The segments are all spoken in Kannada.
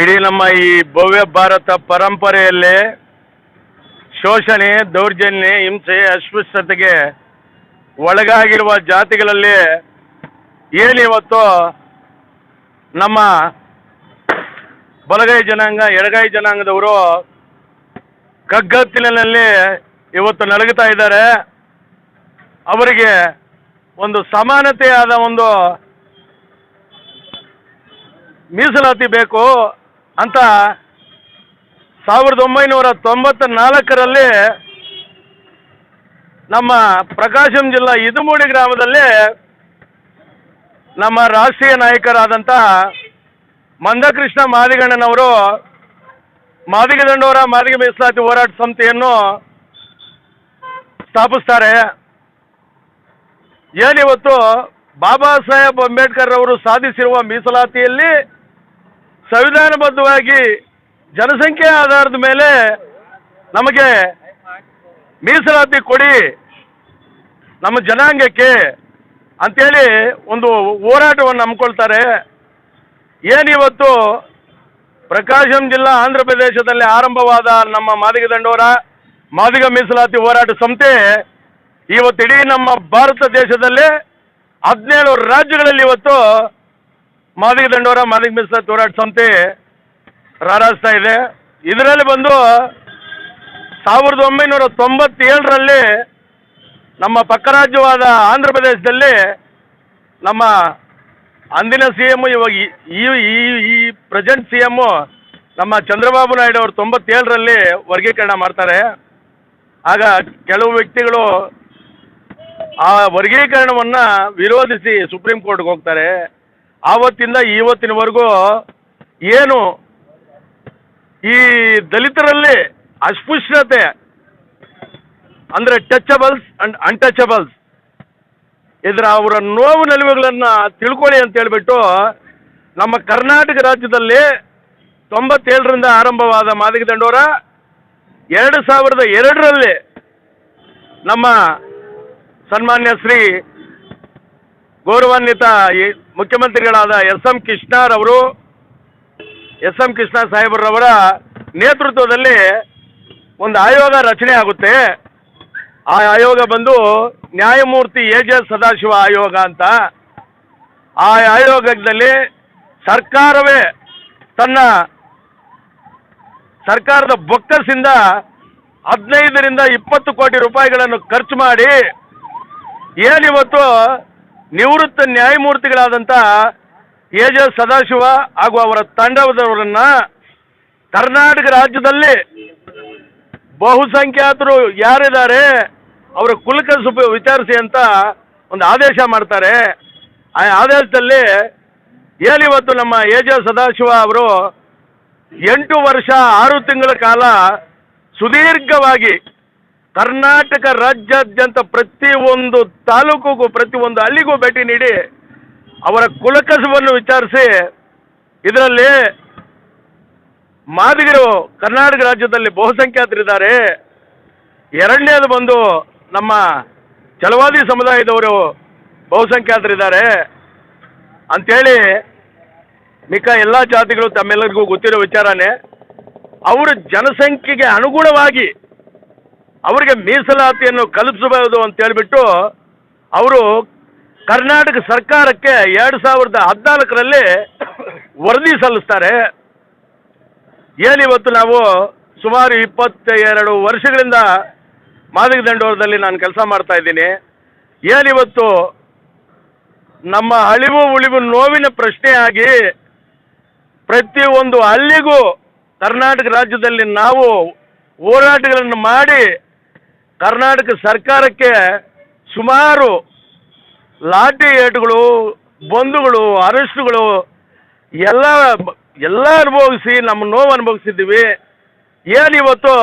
ಇಡೀ ನಮ್ಮ ಈ ಭವ್ಯ ಭಾರತ ಪರಂಪರೆಯಲ್ಲಿ ಶೋಷಣೆ, ದೌರ್ಜನ್ಯ, ಹಿಂಸೆ ಅಸ್ಪೃಶ್ಯತೆಗೆ ಒಳಗಾಗಿರುವ ಜಾತಿಗಳಲ್ಲಿ ಏನಿವತ್ತು ನಮ್ಮ ಬಲಗೈ ಜನಾಂಗ, ಎಡಗೈ ಜನಾಂಗದವರು ಕಗ್ಗತ್ತಿನಲ್ಲಿ ಇವತ್ತು ನಲಗುತ್ತಾ ಇದ್ದಾರೆ. ಅವರಿಗೆ ಒಂದು ಸಮಾನತೆಯಾದ ಒಂದು ಮೀಸಲಾತಿ ಬೇಕು. ಅಂತ ಸಾವಿರದ ಒಂಬೈನೂರ ತೊಂಬತ್ತ ನಾಲ್ಕರಲ್ಲಿ ನಮ್ಮ ಪ್ರಕಾಶಂ ಜಿಲ್ಲಾ ಇದುಮೂಡಿ ಗ್ರಾಮದಲ್ಲಿ ನಮ್ಮ ರಾಷ್ಟ್ರೀಯ ನಾಯಕರಾದಂಥ ಮಂದಕೃಷ್ಣ ಮಾದಿಗಣ್ಣನವರು ಮಾದಿಗ ದಂಡೋರ, ಮಾದಿಗ ಮೀಸಲಾತಿ ಹೋರಾಟ ಸಂಸ್ಥೆಯನ್ನು ಸ್ಥಾಪಿಸ್ತಾರೆ. ಏನಿವತ್ತು ಬಾಬಾ ಸಾಹೇಬ್ ಅಂಬೇಡ್ಕರ್ ಅವರು ಸಾಧಿಸಿರುವ ಮೀಸಲಾತಿಯಲ್ಲಿ ಸಂವಿಧಾನಬದ್ಧವಾಗಿ ಜನಸಂಖ್ಯೆ ಆಧಾರದ ಮೇಲೆ ನಮಗೆ ಮೀಸಲಾತಿ ಕೊಡಿ ನಮ್ಮ ಜನಾಂಗಕ್ಕೆ ಅಂತೇಳಿ ಒಂದು ಹೋರಾಟವನ್ನು ಹಮ್ಮಿಕೊಳ್ತಾರೆ. ಏನಿವತ್ತು ಪ್ರಕಾಶಂ ಜಿಲ್ಲಾ ಆಂಧ್ರ ಪ್ರದೇಶದಲ್ಲಿ ಆರಂಭವಾದ ನಮ್ಮ ಮಾದಿಗ ದಂಡೋರ ಮಾದಿಗ ಮೀಸಲಾತಿ ಹೋರಾಟ ಸಂಸ್ಥೆ ಇವತ್ತು ಇಡೀ ನಮ್ಮ ಭಾರತ ದೇಶದಲ್ಲಿ ಹದಿನೇಳು ರಾಜ್ಯಗಳಲ್ಲಿ ಇವತ್ತು ಮಾದಿಗ ದಂಡೋರ, ಮಾದಿಗ ಮಿಸ್ಲ ತೋರಾಟ ಸಂತೆ ರಾರಾಸ್ತಾ ಇದೆ. ಇದರಲ್ಲಿ ಬಂದು ಸಾವಿರದ ಒಂಬೈನೂರ ತೊಂಬತ್ತೇಳರಲ್ಲಿ ನಮ್ಮ ಪಕ್ಕ ರಾಜ್ಯವಾದ ಆಂಧ್ರ ಪ್ರದೇಶದಲ್ಲಿ ನಮ್ಮ ಅಂದಿನ ಸಿ ಎಂ ಇವಾಗ ಈ ಈ ಪ್ರೆಸೆಂಟ್ ಸಿ ಎಮ್ಮು ನಮ್ಮ ಚಂದ್ರಬಾಬು ನಾಯ್ಡು ಅವರು ತೊಂಬತ್ತೇಳರಲ್ಲಿ ವರ್ಗೀಕರಣ ಮಾಡ್ತಾರೆ. ಆಗ ಕೆಲವು ವ್ಯಕ್ತಿಗಳು ಆ ವರ್ಗೀಕರಣವನ್ನು ವಿರೋಧಿಸಿ ಸುಪ್ರೀಂ ಕೋರ್ಟ್ಗೆ ಹೋಗ್ತಾರೆ. ಆವತ್ತಿಂದ ಇವತ್ತಿನವರೆಗೂ ಏನು ಈ ದಲಿತರಲ್ಲಿ ಅಸ್ಪೃಶ್ಯತೆ, ಅಂದರೆ ಟಚಬಲ್ಸ್ ಅಂಡ್ ಅನ್ಟಚಬಲ್ಸ್, ಇದರ ಅವರ ನೋವು ನಲಿವುಗಳನ್ನು ತಿಳ್ಕೊಳ್ಳಿ ಅಂತ ಹೇಳ್ಬಿಟ್ಟು ನಮ್ಮ ಕರ್ನಾಟಕ ರಾಜ್ಯದಲ್ಲಿ ತೊಂಬತ್ತೇಳರಿಂದ ಆರಂಭವಾದ ಮಾದಿಗ ದಂಡೋರ ಎರಡು ಸಾವಿರದ ಎರಡರಲ್ಲಿ ನಮ್ಮ ಸನ್ಮಾನ್ಯ ಶ್ರೀ ಗೌರವಾನ್ವಿತ ಮುಖ್ಯಮಂತ್ರಿಗಳಾದ ಎಸ್ ಎಂ ಕೃಷ್ಣರವರು ಎಸ್ ಎಂ ಕೃಷ್ಣ ಸಾಹೇಬರವರ ನೇತೃತ್ವದಲ್ಲಿ ಒಂದು ಆಯೋಗ ರಚನೆ ಆಗುತ್ತೆ. ಆ ಆಯೋಗ ಬಂದು ನ್ಯಾಯಮೂರ್ತಿ ಎ ಜೆ ಸದಾಶಿವ ಆಯೋಗ ಅಂತ. ಆ ಆಯೋಗದಲ್ಲಿ ಸರ್ಕಾರವೇ ತನ್ನ ಸರ್ಕಾರದ ಬೊಕ್ಕಸಿಂದ ಹದಿನೈದರಿಂದ ಇಪ್ಪತ್ತು ಕೋಟಿ ರೂಪಾಯಿಗಳನ್ನು ಖರ್ಚು ಮಾಡಿ, ಏನಿವತ್ತು ನಿವೃತ್ತ ನ್ಯಾಯಮೂರ್ತಿಗಳಾದಂಥ ಎ ಜೆ ಸದಾಶಿವ ಹಾಗೂ ಅವರ ತಂಡದವರನ್ನ ಕರ್ನಾಟಕ ರಾಜ್ಯದಲ್ಲಿ ಬಹುಸಂಖ್ಯಾತರು ಯಾರಿದ್ದಾರೆ, ಅವರ ಕುಲಕಸುಬು ವಿಚಾರಿಸಿ ಅಂತ ಒಂದು ಆದೇಶ ಮಾಡ್ತಾರೆ. ಆ ಆದೇಶದಲ್ಲಿ ಏನಿವತ್ತು ನಮ್ಮ ಎ ಜೆ ಸದಾಶಿವ ಅವರು ಎಂಟು ವರ್ಷ ಆರು ತಿಂಗಳ ಕಾಲ ಸುದೀರ್ಘವಾಗಿ ಕರ್ನಾಟಕ ರಾಜ್ಯಾದ್ಯಂತ ಪ್ರತಿಯೊಂದು ತಾಲೂಕಿಗೂ, ಪ್ರತಿಯೊಂದು ಹಳ್ಳಿಗೂ ಭೇಟಿ ನೀಡಿ ಅವರ ಕುಲಕಸವನ್ನು ವಿಚಾರಿಸಿ ಇದರಲ್ಲಿ ಮಾದಿಗರು ಕರ್ನಾಟಕ ರಾಜ್ಯದಲ್ಲಿ ಬಹುಸಂಖ್ಯಾತರಿದ್ದಾರೆ. ಎರಡನೇದು ಬಂದು ನಮ್ಮ ಚಲವಾದಿ ಸಮುದಾಯದವರು ಬಹುಸಂಖ್ಯಾತರಿದ್ದಾರೆ. ಅಂಥೇಳಿ ಮಿಕ್ಕ ಎಲ್ಲ ಜಾತಿಗಳು ತಮ್ಮೆಲ್ಲರಿಗೂ ಗೊತ್ತಿರೋ ವಿಚಾರನೇ, ಅವರ ಜನಸಂಖ್ಯೆಗೆ ಅನುಗುಣವಾಗಿ ಅವರಿಗೆ ಮೀಸಲಾತಿಯನ್ನು ಕಲ್ಪಿಸಬಹುದು ಅಂತ ಹೇಳಿಬಿಟ್ಟು ಅವರು ಕರ್ನಾಟಕ ಸರ್ಕಾರಕ್ಕೆ ಎರಡು ಸಾವಿರದ ಹದಿನಾಲ್ಕರಲ್ಲಿ ವರದಿ ಸಲ್ಲಿಸ್ತಾರೆ. ಏನಿವತ್ತು ನಾವು ಸುಮಾರು ಇಪ್ಪತ್ತ ಎರಡು ವರ್ಷಗಳಿಂದ ಮಾದಕ ದಂಡೋರದಲ್ಲಿ ನಾನು ಕೆಲಸ ಮಾಡ್ತಾ ಇದ್ದೀನಿ. ಏನಿವತ್ತು ನಮ್ಮ ಅಳಿವು ಉಳಿವು ನೋವಿನ ಪ್ರಶ್ನೆಯಾಗಿ ಪ್ರತಿಯೊಂದು ಹಳ್ಳಿಗೂ ಕರ್ನಾಟಕ ರಾಜ್ಯದಲ್ಲಿ ನಾವು ಹೋರಾಟಗಳನ್ನು ಮಾಡಿ ಕರ್ನಾಟಕ ಸರ್ಕಾರಕ್ಕೆ ಸುಮಾರು ಲಾಟಿ ಏಟುಗಳು, ಬಂಧುಗಳು, ಅರೆಸ್ಟ್ಗಳು ಎಲ್ಲ ಎಲ್ಲ ಅನುಭವಿಸಿ, ನಮ್ಮ ನೋವು ಅನುಭವಿಸಿದ್ದೀವಿ. ಏನಿವತ್ತು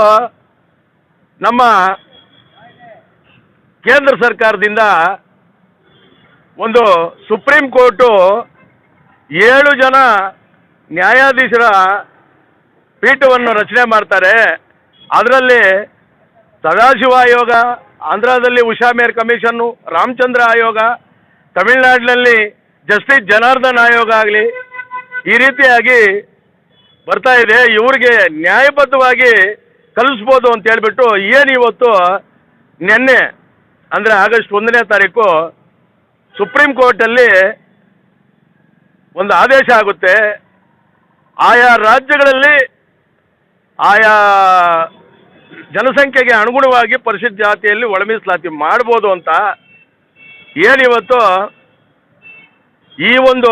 ನಮ್ಮ ಕೇಂದ್ರ ಸರ್ಕಾರದಿಂದ ಒಂದು ಸುಪ್ರೀಂ ಕೋರ್ಟು ಏಳು ಜನ ನ್ಯಾಯಾಧೀಶರ ಪೀಠವನ್ನು ರಚನೆ ಮಾಡ್ತಾರೆ. ಅದರಲ್ಲಿ ಸದಾಶಿವ ಆಯೋಗ, ಆಂಧ್ರದಲ್ಲಿ ಉಷಾ ಮೇರ್ ಕಮಿಷನ್ನು, ರಾಮಚಂದ್ರ ಆಯೋಗ, ತಮಿಳುನಾಡಿನಲ್ಲಿ ಜಸ್ಟಿಸ್ ಜನಾರ್ದನ್ ಆಯೋಗ ಆಗಲಿ, ಈ ರೀತಿಯಾಗಿ ಬರ್ತಾ ಇದೆ. ಇವರಿಗೆ ನ್ಯಾಯಬದ್ಧವಾಗಿ ಕಲಿಸ್ಬೋದು ಅಂತ ಹೇಳ್ಬಿಟ್ಟು ಏನು ಇವತ್ತು ನಿನ್ನೆ, ಅಂದರೆ ಆಗಸ್ಟ್ ಒಂದನೇ ತಾರೀಕು, ಸುಪ್ರೀಂ ಕೋರ್ಟಲ್ಲಿ ಒಂದು ಆದೇಶ ಆಗುತ್ತೆ. ಆಯಾ ರಾಜ್ಯಗಳಲ್ಲಿ, ಆಯಾ ಜನಸಂಖ್ಯೆಗೆ ಅನುಗುಣವಾಗಿ ಪರಿಶಿಷ್ಟ ಜಾತಿಯಲ್ಲಿ ಒಳಮೀಸಲಾತಿ ಮಾಡ್ಬೋದು ಅಂತ ಏನಿವತ್ತು ಈ ಒಂದು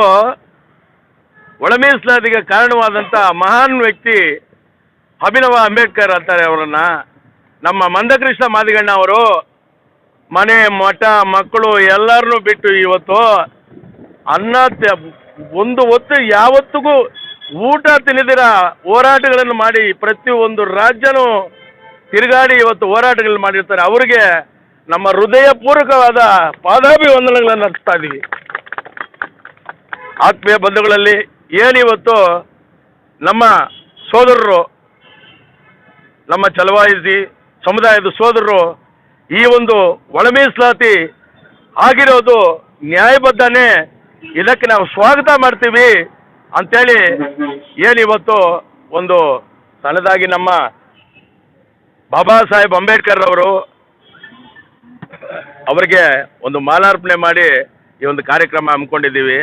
ಒಳಮೀಸಲಾತಿಗೆ ಕಾರಣವಾದಂಥ ಮಹಾನ್ ವ್ಯಕ್ತಿ ಅಭಿನವ ಅಂಬೇಡ್ಕರ್ ಅಂತಾರೆ ಅವರನ್ನ. ನಮ್ಮ ಮಂದಕೃಷ್ಣ ಮಾದಿಗಣ್ಣ ಅವರು ಮನೆ, ಮಠ, ಮಕ್ಕಳು ಎಲ್ಲರನ್ನೂ ಬಿಟ್ಟು ಇವತ್ತು ಅನ್ನ ಒಂದು ಹೊತ್ತು ಯಾವತ್ತಿಗೂ ಊಟ ತಿನ್ನದಿರ ಹೋರಾಟಗಳನ್ನು ಮಾಡಿ ಪ್ರತಿಯೊಂದು ರಾಜ್ಯನೂ ತಿರುಗಾಡಿ ಇವತ್ತು ಹೋರಾಟಗಳು ಮಾಡಿರ್ತಾರೆ. ಅವರಿಗೆ ನಮ್ಮ ಹೃದಯಪೂರ್ವಕವಾದ ಪಾದಾಭಿವಂದನೆಗಳನ್ನು ಅರ್ಪಿಸ್ತಾ ಇದ್ದೀವಿ ಆತ್ಮೀಯ ಬಂಧುಗಳಲ್ಲಿ ಏನಿವತ್ತು ನಮ್ಮ ಸೋದರರು, ನಮ್ಮ ಚಲವಾಯಿಸಿ ಸಮುದಾಯದ ಸೋದರರು ಈ ಒಂದು ಒಳಮೀಸಲಾತಿ ಆಗಿರೋದು ನ್ಯಾಯಬದ್ಧನೇ, ಇದಕ್ಕೆ ನಾವು ಸ್ವಾಗತ ಮಾಡ್ತೀವಿ ಅಂತೇಳಿ ಏನಿವತ್ತು ಒಂದು ಸಣ್ಣದಾಗಿ ನಮ್ಮ ಬಾಬಾ ಸಾಹೇಬ್ ಅಂಬೇಡ್ಕರ್ ಅವರು ಅವರಿಗೆ ಒಂದು ಮಾಲಾರ್ಪಣೆ ಮಾಡಿ ಈ ಒಂದು ಕಾರ್ಯಕ್ರಮ ಹಮ್ಮಿಕೊಂಡಿದ್ದೀವಿ.